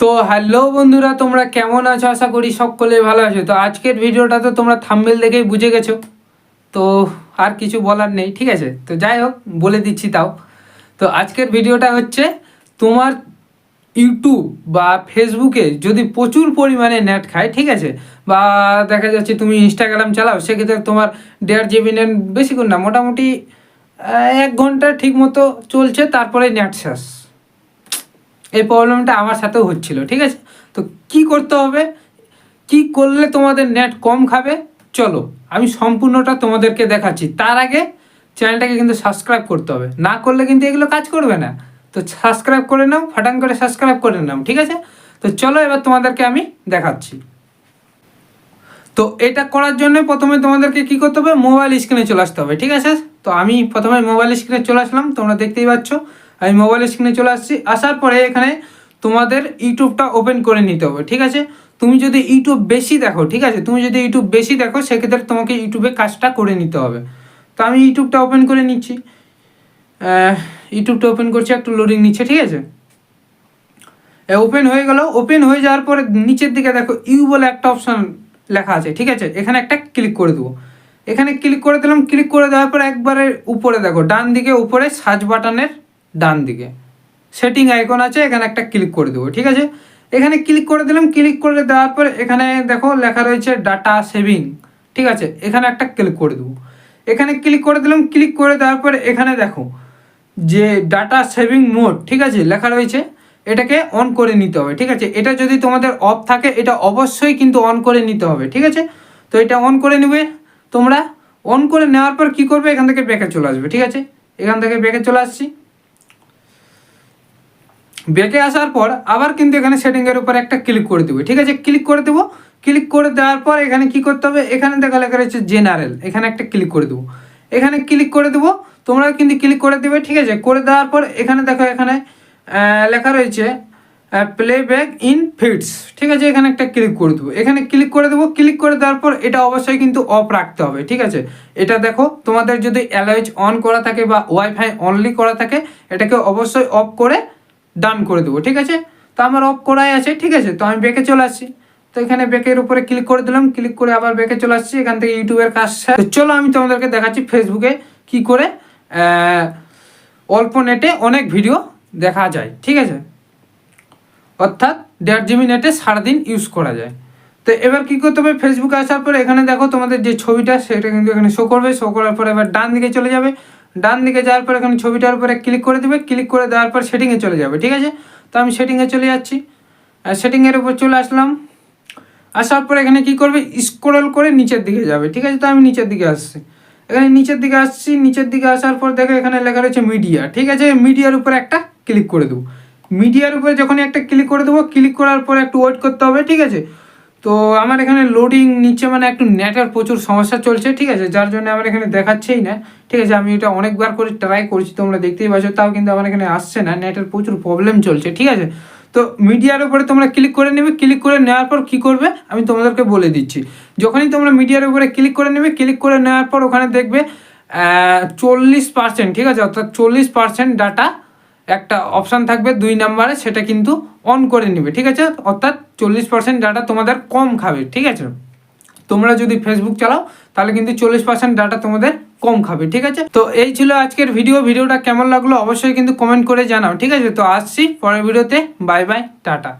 তো হ্যালো বন্ধুরা, তোমরা কেমন আছো? আশা করি সকলে ভালো আছো। তো আজকের ভিডিওটা তো তোমরা থাম্বেল দেখেই বুঝে গেছো। তো আর কিছু বলার নেই, ঠিক আছে? তো যাই হোক, বলে দিচ্ছি তাও। তো আজকের ভিডিওটা হচ্ছে তোমার ইউটিউব বা ফেসবুকে যদি প্রচুর পরিমাণে নেট খায়, ঠিক আছে? বা দেখা যাচ্ছে তুমি ইনস্টাগ্রাম চালাও, সেক্ষেত্রে তোমার দেড় জিবি নেট বেশিক্ষণ না, মোটামুটি এক ঘণ্টা ঠিক মতো চলছে, তারপরে নেট শেষ। এই প্রবলেমটা আমার সাথেও হচ্ছিল, ঠিক আছে? তো কি করতে হবে? কি করলে তোমাদের নেট কম খাবে? চলো, আমি সম্পূর্ণটা তোমাদেরকে দেখাচ্ছি। তার আগে চ্যানেলটাকে কিন্তু সাবস্ক্রাইব করতে হবে। না করলে কিন্তু এগুলো কাজ করবে না। তো সাবস্ক্রাইব করে নাও ফাটাং করে সাবস্ক্রাইব করে নাও, ঠিক আছে? তো চলো এবার তোমাদেরকে আমি দেখাচ্ছি। তো এটা করার জন্য প্রথমে তোমাদেরকে কি করতে হবে? মোবাইল স্ক্রিনে চলে আসতে হবে, ঠিক আছে? তো আমি প্রথমে মোবাইল স্ক্রিনে চলে আসলাম, তোমরা দেখতেই পাচ্ছ। আমি মোবাইল স্ক্রিনে চলে আসছি। আসার পরে এখানে তোমাদের ইউটিউবটা ওপেন করে নিতে হবে, ঠিক আছে? তুমি যদি ইউটিউব বেশি দেখো, ঠিক আছে? তুমি যদি ইউটিউব বেশি দেখো, সেক্ষেত্রে তোমাকে ইউটিউবে কাজটা করে নিতে হবে। তো আমি ইউটিউবটা ওপেন করে নিচ্ছি। ইউটিউবটা ওপেন করছি, একটু লোডিং নিচ্ছে, ঠিক আছে? ওপেন হয়ে গেল। ওপেন হয়ে যাওয়ার পরে নিচের দিকে দেখো ইউ বলে একটা অপশান লেখা আছে, ঠিক আছে? এখানে একটা ক্লিক করে দেবো। এখানে ক্লিক করে দিলাম ক্লিক করে দেওয়ার পর একবারে উপরে দেখো ডান দিকে উপরে সার্চ বাটনের ডান দিকে। সেটিং আইকন আছে, এখানে একটা ক্লিক করে দেবো, ঠিক আছে? এখানে ক্লিক করে দিলাম ক্লিক করে দেওয়ার পর এখানে দেখো লেখা রয়েছে ডাটা সেভিং ঠিক আছে? এখানে একটা ক্লিক করে দেবো। এখানে ক্লিক করে দিলাম ক্লিক করে দেওয়ার পর এখানে দেখো যে ডাটা সেভিং মোড ঠিক আছে? লেখা রয়েছে, এটাকে অন করে নিতে হবে, ঠিক আছে? এটা যদি তোমাদের অফ থাকে, এটা অবশ্যই কিন্তু অন করে নিতে হবে, ঠিক আছে? তো এটা অন করে নেবে, তোমরা অন করে নেওয়ার পর কি করবে? এখান থেকে ব্যাকে চলে আসবে, ঠিক আছে? এখান থেকে ব্যাকে চলে আসছি। ব্যাকে আসার পর আবার কিন্তু এখানে সেটিংয়ের উপর একটা ক্লিক করে দেবো। ঠিক আছে? ক্লিক করে দেবো। ক্লিক করে দেওয়ার পর এখানে কি করতে হবে? এখানে দেখা লেখা রয়েছে জেনারেল এখানে একটা ক্লিক করে দেবো। এখানে ক্লিক করে দেবো। তোমরা কিন্তু ক্লিক করে দেবে, ঠিক আছে? করে দেওয়ার পর এখানে দেখো, এখানে লেখা রয়েছে প্লেব্যাক ইন ফিটস ঠিক আছে? এখানে একটা ক্লিক করে দেবো। এখানে ক্লিক করে দেবো। ক্লিক করে দেওয়ার পর এটা অবশ্যই কিন্তু অফ রাখতে হবে, ঠিক আছে? এটা দেখো, তোমাদের যদি অ্যালাউজ অন করা থাকে বা ওয়াইফাই অনলি করা থাকে, এটাকে অবশ্যই অফ করে ডান করে দেবো, ঠিক আছে? তো আমার অফ করাই আছে, ঠিক আছে? তো আমি বেঁকে চলে আসছি। তো এখানে বেকের উপরে ক্লিক করে দিলাম ক্লিক করে আবার বেঁকে চলে আসছি, এখান থেকে ইউটিউবের কাজ। চলো আমি তোমাদেরকে দেখাচ্ছি ফেসবুকে কি করে অল্প নেটে অনেক ভিডিও দেখা যায়, ঠিক আছে? অর্থাৎ দেড় জিবি নেটে সারাদিন ইউজ করা যায়। তো এবার কী করতে হবে? ফেসবুকে আসার পরে এখানে দেখো তোমাদের যে ছবিটা, সেটা কিন্তু এখানে শো করবে শো করার পরে এবার ডান দিকে চলে যাবে। ডান দিকে যাওয়ার পর এখানে ছবিটার উপরে ক্লিক করে দেবে ক্লিক করে দেওয়ার পর সেটিংয়ে চলে যাবে, ঠিক আছে? তো আমি সেটিংয়ে চলে যাচ্ছি। সেটিংয়ের উপর চলে আসলাম। আসার পর এখানে কি করবে? স্ক্রল করে নিচের দিকে যাবে, ঠিক আছে? তো আমি নিচের দিকে আসছি। এখানে নিচের দিকে আসছি, নিচের দিকে আসার পর দেখো এখানে লেখা রয়েছে মিডিয়া ঠিক আছে? মিডিয়ার উপরে একটা ক্লিক করে দেবো। মিডিয়ার উপরে যখন একটা ক্লিক করে দেবো ক্লিক করার পর একটু ওয়েট করতে হবে, ঠিক আছে? তো আমার এখানে লোডিং নিচ্ছে মানে একটু নেটের প্রচুর সমস্যা চলছে, ঠিক আছে? যার জন্য আমার এখানে দেখাচ্ছেই না, ঠিক আছে? আমি এটা অনেকবার করে ট্রাই করছি, তোমরা দেখতেই পাচ্ছ, তাও কিন্তু আমার এখানে আসছে না, নেটের প্রচুর প্রবলেম চলছে, ঠিক আছে? তো মিডিয়ার উপরে তোমরা ক্লিক করে নেবে ক্লিক করে নেওয়ার পর কি করবে? আমি তোমাদেরকে বলে দিচ্ছি। যখনই তোমরা মিডিয়ার উপরে ক্লিক করে নেবে ক্লিক করে নেওয়ার পর ওখানে দেখবে চল্লিশ পার্সেন্ট ঠিক আছে? অর্থাৎ চল্লিশ পার্সেন্ট ডাটা একটা অপশান থাকবে দুই নাম্বারে সেটা কিন্তু অন করে নেবে, ঠিক আছে? অর্থাৎ চল্লিশ পার্সেন্ট ডাটা তোমাদের কম খাবে, ঠিক আছে? তোমরা যদি ফেসবুক চালাও, তাহলে কিন্তু চল্লিশ পার্সেন্ট ডাটা তোমাদের কম খাবে, ঠিক আছে? তো এই ছিল আজকের ভিডিও ভিডিওটা কেমন লাগল অবশ্যই কিন্তু কমেন্ট করে জানাও, ঠিক আছে? তো আসছি পরের ভিডিওতে বাই বাই টাটা।